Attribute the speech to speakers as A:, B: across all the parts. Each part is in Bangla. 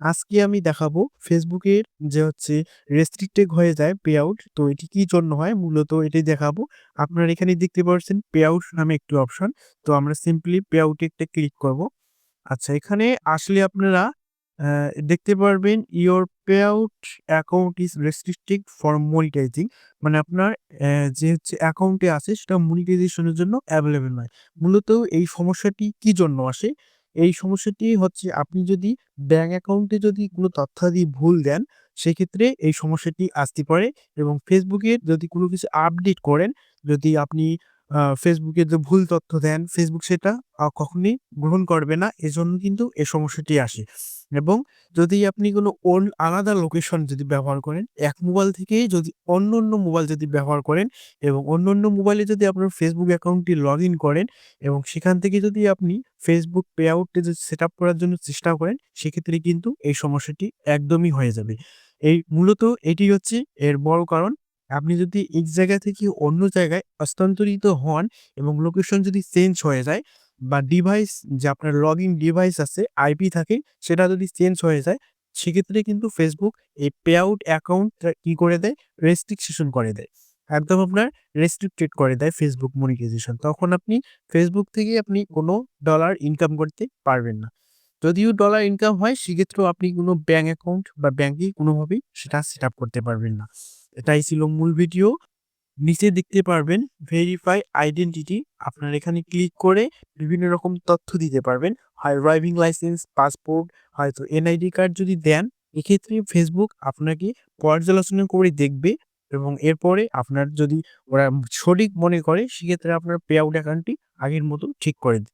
A: আজকে আমি দেখাবো ফেসবুকের যে হচ্ছে রেস্ট্রিক্টেড হয়ে যায় পে আউট তো এটি কি জন্য হয়? মূলত এটাই দেখাবো। আপনারা এখানে দেখতে পাচ্ছেন পে আউট নামে একটি অপশন তো আমরা সিম্পলি পে আউটে একটা ক্লিক করব। আচ্ছা এখানে আসলে আপনারা দেখতে পারবেন your payout account is restricted for monetizing মানে আপনার যে হচ্ছে অ্যাকাউন্টে আছে সেটা মনিটাইজেশনের জন্য অ্যাভেলেবেল নয়। মূলত এই সমস্যাটি কি জন্য আসে? এই সমস্যাটি হচ্ছে আপনি যদি ব্যাঙ্ক অ্যাকাউন্টে যদি কোনো তথ্যাদি ভুল দেন, সেক্ষেত্রে এই সমস্যাটি আসতে পারে এবং ফেসবুকে যদি কোনো কিছু আপডেট করেন, যদি আপনি ফেসবুকে যে ভুল তথ্য দেন ফেসবুক সেটা কখনই কখনোই গ্রহণ করবে না। এজন্য কিন্তু এই সমস্যাটি আসে। এবং যদি আপনি কোনো আলাদা লোকেশন যদি ব্যবহার করেন, এক মোবাইল থেকে যদি অন্য অন্য মোবাইল যদি ব্যবহার করেন এবং অন্য অন্য মোবাইলে যদি আপনার ফেসবুক অ্যাকাউন্টটি লগ ইন করেন এবং সেখান থেকে যদি আপনি ফেসবুক পে আউটটি যদি সেট আপ করার জন্য চেষ্টা করেন, সেক্ষেত্রে কিন্তু এই সমস্যাটি একদমই হয়ে যাবে। এই মূলত এটি হচ্ছে এর বড় কারণ, আপনি যদি এক জায়গা থেকে অন্য জায়গায় হস্তান্তরিত হন এবং লোকেশন যদি চেঞ্জ হয়ে যায় বা ডিভাইস যে আপনার লগ ইন ডিভাইস আছে আইপি থাকে, সেটা যদি চেঞ্জ হয়ে যায়, সেক্ষেত্রে কিন্তু ফেসবুক এই পে আউট অ্যাকাউন্ট কি করে দেয়? রেস্ট্রিকশন করে দেয়। একদম আপনার রেস্ট্রিক্টেড করে দেয় ফেসবুক মনিটাইজেশন তখন আপনি ফেসবুক থেকে আপনি কোনো ডলার ইনকাম করতে পারবেন না। যদিও ডলার ইনকাম হয়, সেক্ষেত্রেও আপনি কোনো ব্যাঙ্ক অ্যাকাউন্ট বা ব্যাঙ্কে কোনোভাবেই সেটা সেট করতে পারবেন না। এটাই ছিল মূল ভিডিও নিচে দেখতে পারবেন ভেরিফাই আইডেন্টিটি আপনার এখানে ক্লিক করে বিভিন্ন রকম তথ্য দিতে পারবেন। হয় ড্রাইভিং লাইসেন্স পাসপোর্ট হয়তো এনআইডি কার্ড যদি দেন, এক্ষেত্রে ফেসবুক আপনাকে পর্যালোচনা করে দেখবে এবং এরপরে আপনার যদি ওরা সঠিক মনে করে, সেক্ষেত্রে আপনার পে আউট অ্যাকাউন্টটি আগের মতো ঠিক করে দেবে।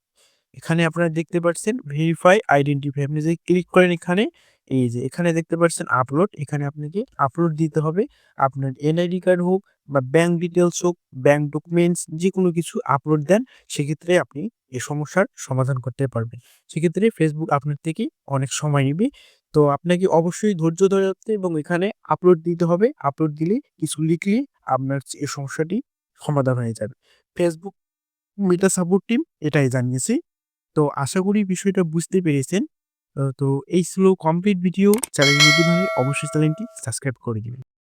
A: এখানে আপনারা দেখতে পাচ্ছেন ভেরিফাই আইডেন্টিফাই আপনি যদি ক্লিক করেন এখানে এই যে, এখানে দেখতে পাচ্ছেন আপলোড এখানে আপনাকে আপলোড দিতে হবে। আপনার এনআইডি কার্ড হোক বা ব্যাংক ডিটেলস হোক ব্যাংক ডকুমেন্টস যে কোনো কিছু আপলোড দেন, সেক্ষেত্রে আপনি এই সমস্যার সমাধান করতে পারবেন। সেক্ষেত্রে ফেসবুক আপনার থেকে অনেক সময় নেবে। তো আপনাকে অবশ্যই ধৈর্য ধরে রাখতে এবং এখানে আপলোড দিতে হবে। আপলোড দিলে কিছু লিখলে আপনার এই সমস্যাটি সমাধান হয়ে যাবে। ফেসবুক মেটা সাপোর্ট টিম এটাই জানিয়েছি। তো আশা করি বিষয়টা বুঝতে পেরেছেন। তো এই ছিল কমপ্লিট ভিডিও চ্যানেল নতুন হলে অবশ্যই চ্যানেলটি সাবস্ক্রাইব করে দিবেন।